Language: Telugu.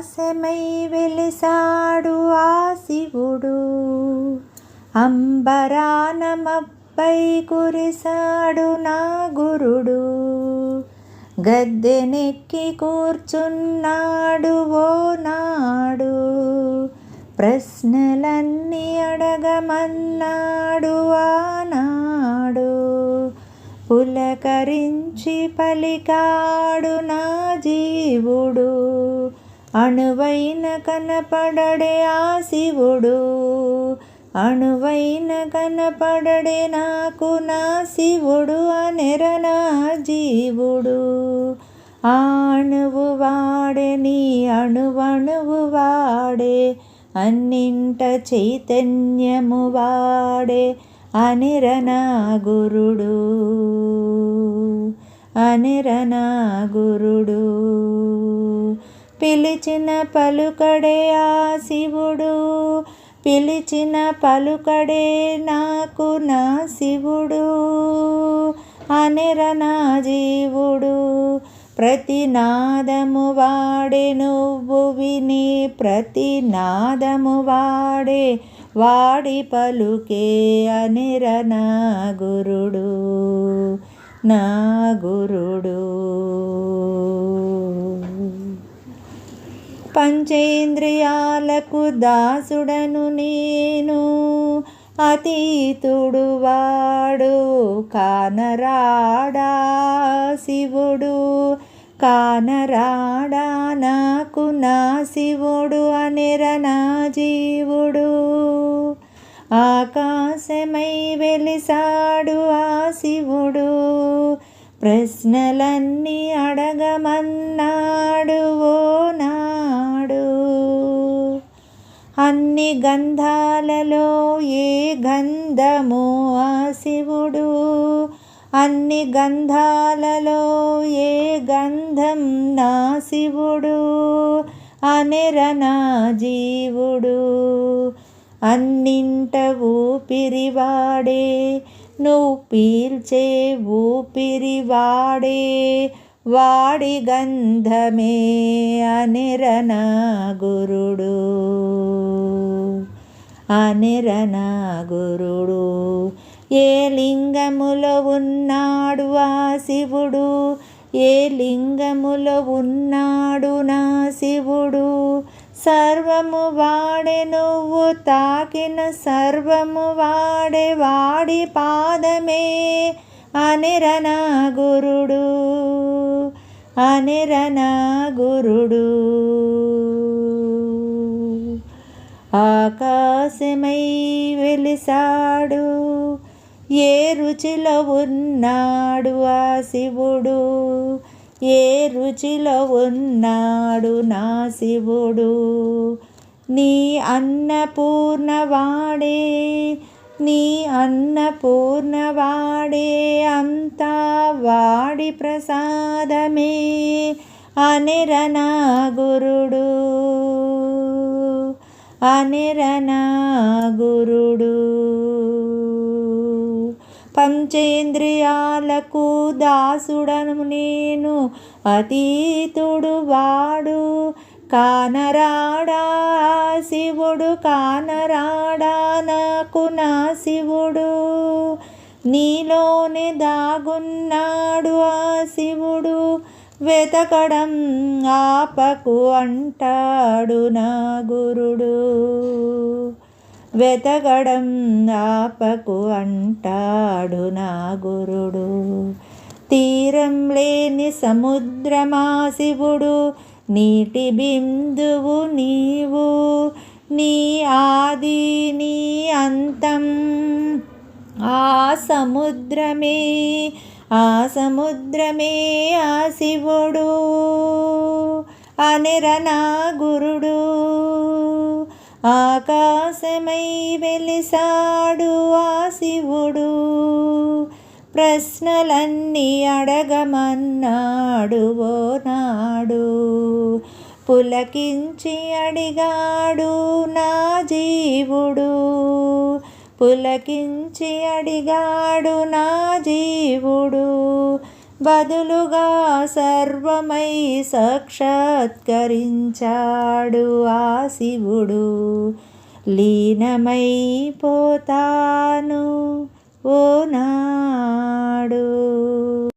ఆకాశమై వెలిసాడు ఆ శివుడు. అంబరానమప్పై కురిసాడు నా గురుడు. గద్దెనెక్కి కూర్చున్నాడు ఓ నాడు. ప్రశ్నలన్నీ అడగమన్నాడు ఆనాడు పులకరించి పలికాడు నా జీవుడు. అణువైన కనపడడే ఆ శివుడు అణువైన కనపడడే నాకు నా శివుడు అనెర నా జీవుడు. ఆ అణువు వాడే నీ అణువణువు వాడే అన్నింట చైతన్యము వాడే అనిరనా గురుడు. అనిరనా గురుడు. పిలిచిన పలుకడే ఆ శివుడు పిలిచిన పలుకడే నాకు నా శివుడు అనిరనా జీవుడు. ప్రతి నాదము వాడే నువ్వు విని ప్రతి నాదము వాడే వాడి పలుకే అనిర నా గురుడు నా గురుడు. పంచేంద్రియాలకు దాసుడను నేను. అతీతుడు వాడు కానరాడా శివుడు? కానరాడా నాకు నా శివుడు అనిర నా జీవుడు ఆకాశమై వెలిసాడు ఆ శివుడు. ప్రశ్నలన్నీ అడగమన్నాడు ఓ అన్ని గంధాలలో ఏ గంధము ఆ శివుడు. అన్ని గంధాలలో ఏ గంధం నా శివుడు. అనిరనా జీవుడు. అన్నింట ఊపిరివాడే నువ్వు పీల్చే ఊపిరివాడే. వాడి గంధమే అనిరన గురుడు. అనిరన గురుడు ఏ లింగములో ఉన్నాడు ఆ శివుడు? ఏ లింగములో ఉన్నాడు నా శివుడు? సర్వము వాడే నువ్వు తాకిన సర్వము వాడే వాడి పాదమే అనిరన గురుడు అనిరన గురుడు ఆకాశమై వెలిసాడు. ఏ రుచిలో ఉన్నాడు ఆ శివుడు? ఏ రుచిలో ఉన్నాడు నా శివుడు? నీ అన్నపూర్ణవాడే నీ అన్నపూర్ణవాడే అంతా వాడి ప్రసాదమే. అనిరనా గురుడు అనిరనా గురుడు పంచేంద్రియాలకు దాసుడను నేను అతీతుడు వాడు. కానరాడా శివుడు కానరాడా నాకు నా శివుడు. నీలోనే దాగున్నాడు ఆ శివుడు. వెతకడం ఆపకు అంటాడు నా గురుడు. వెతకడం ఆపకు అంటాడు నా గురుడు. తీరం లేని సముద్రమా శివుడు నీటి బిందువు నీవు. నీ ఆది నీ అంతం ఆ సముద్రమే ఆ సముద్రమే ఆ శివుడు అనిరనా గురుడు ఆకాశమై వెలిసాడు ఆ శివుడు. ప్రశ్నలన్నీ అడగమన్నాడు ఓ నాడు. పులకించి అడిగాడు నా జీవుడు. పులకించి అడిగాడు నా జీవుడు. బదులుగా సర్వమై సాక్షాత్కరించాడు ఆ శివుడు. లీనమైపోతాను ఓ నాడు.